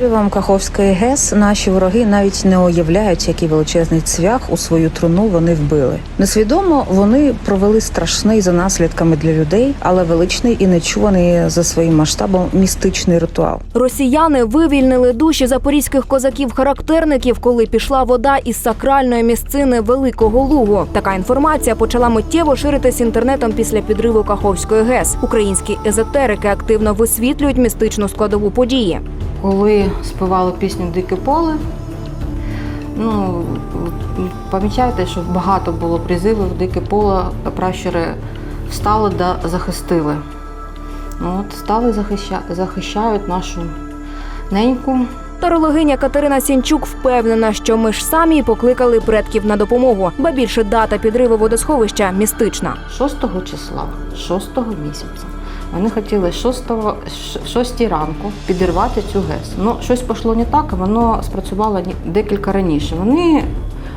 Вам Каховської ГЕС наші вороги навіть не уявляють, який величезний цвях у свою труну вони вбили. Несвідомо вони провели страшний за наслідками для людей, але величний і нечуваний за своїм масштабом містичний ритуал. Росіяни вивільнили душі запорізьких козаків-характерників, коли пішла вода із сакральної місцини Великого Лугу. Така інформація почала миттєво ширитись інтернетом після підриву Каховської ГЕС. Українські езотерики активно висвітлюють містичну складову події. Коли співали пісню Дике поле, ну, пам'ятаєте, що багато було призивів Дике поле, пращури встали да захистили. Ну, от стали захища... захищають нашу неньку. Тарологиня Катерина Сінчук впевнена, що ми ж самі покликали предків на допомогу, ба більше дата підриву водосховища містична. 6 числа, 6 місяця. Вони хотіли 6, 6 ранку підірвати цю ГЕС. Ну, щось пішло не так, воно спрацювало декілька раніше. Вони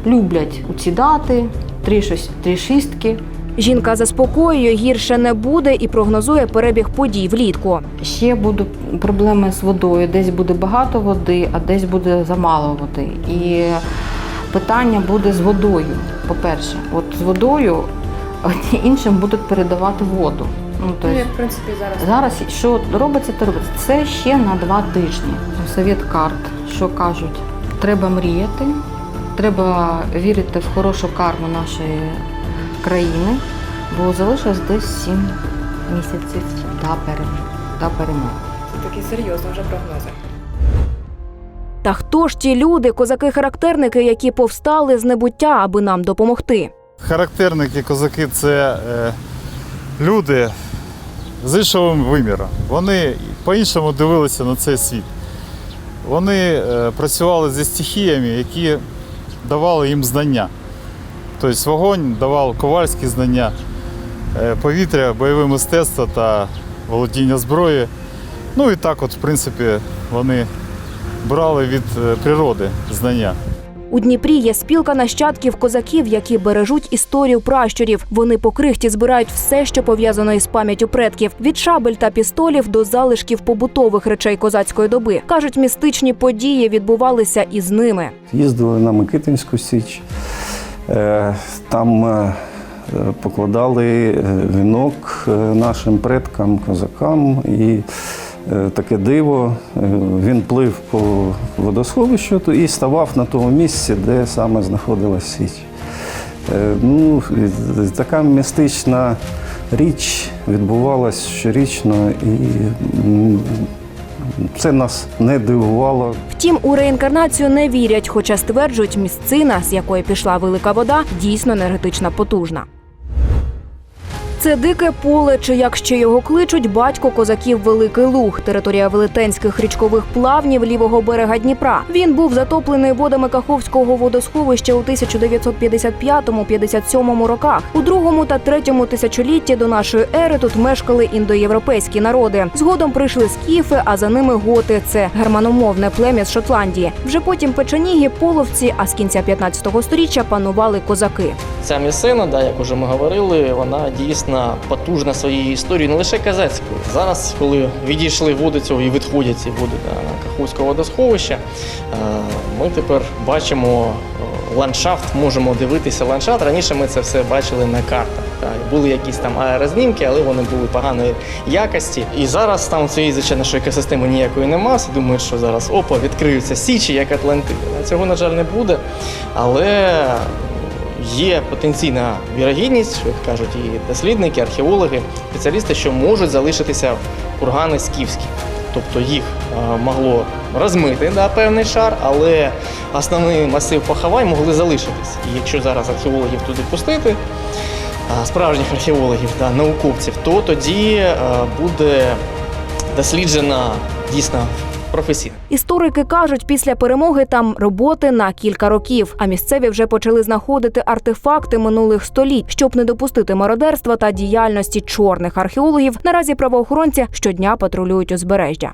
люблять у ці дати, три, щось- три шістки. Жінка заспокоює, гірше не буде і прогнозує перебіг подій влітку. Ще будуть проблеми з водою. Десь буде багато води, а десь буде замало води. І питання буде з водою. По-перше, от з водою іншим будуть передавати воду. Ну, то есть, в принципі, зараз. Зараз що робиться, то робиться. Це ще на два тижні. Совет карт, що кажуть, треба мріяти, треба вірити в хорошу карму нашої країни, бо залишилось десь сім місяців. До перемоги. Це такі серйозні вже прогнози. Та хто ж ті люди, козаки-характерники, які повстали з небуття, аби нам допомогти? Характерники козаки це е, люди з іншого виміру. Вони по-іншому дивилися на цей світ. Вони е, працювали зі стихіями, які давали їм знання. Тобто вогонь давав ковальські знання, е, повітря, бойове мистецтво та володіння зброї. Ну і так, от, в принципі, вони брали від е, природи знання. У Дніпрі є спілка нащадків козаків, які бережуть історію пращурів. Вони по крихті збирають все, що пов'язано із пам'яттю предків, від шабель та пістолів до залишків побутових речей козацької доби. кажуть, містичні події відбувалися із ними. Їздили на Микитинську Січ, е, там е, покладали е, вінок е, нашим предкам, козакам. І таке диво, е, він плив по водосховищу і ставав на тому місці, де саме знаходилась Січ. Е, Ну, така містична річ відбувалась щорічно, і це нас не дивувало. Втім, у реінкарнацію не вірять, хоча стверджують, місцина, з якої пішла велика вода, дійсно енергетично потужна. Це дике поле, чи як ще його кличуть, батько козаків Великий Луг, територія велетенських річкових плавнів лівого берега Дніпра. Він був затоплений водами Каховського водосховища у 1955-57 роках. У другому та третьому тисячолітті до нашої ери тут мешкали індоєвропейські народи. Згодом прийшли скіфи, а за ними готи. Це германомовне плем'я з Шотландії. Вже потім печеніги, половці, а з кінця 15 століття панували козаки. Ця місцина, да, як уже ми говорили, вона дійсно потужна своєю історією, не лише казацькою. Зараз, коли відійшли води цього і відходять ці води Каховського водосховища, е, ми тепер бачимо е, ландшафт, можемо дивитися ландшафт. Раніше ми це все бачили на картах. Були якісь там аерознімки, але вони були поганої якості. І зараз там цієї звичайно, що екосистеми ніякої нема. Всі думають, що зараз опа, відкриються січі, як Атлантида. Цього, на жаль, не буде. Але є потенційна вірогідність, як кажуть і дослідники, археологи, спеціалісти, що можуть залишитися кургани скіфські. Тобто їх е, могло розмити да, певний шар, але основний масив поховань могли залишитись. І якщо зараз археологів туди пустити, справжніх археологів, да, науковців, то тоді е, буде досліджена дійсно професійно. Історики кажуть, після перемоги там роботи на кілька років, а місцеві вже почали знаходити артефакти минулих століть, щоб не допустити мародерства та діяльності чорних археологів. Наразі правоохоронці щодня патрулюють узбережжя.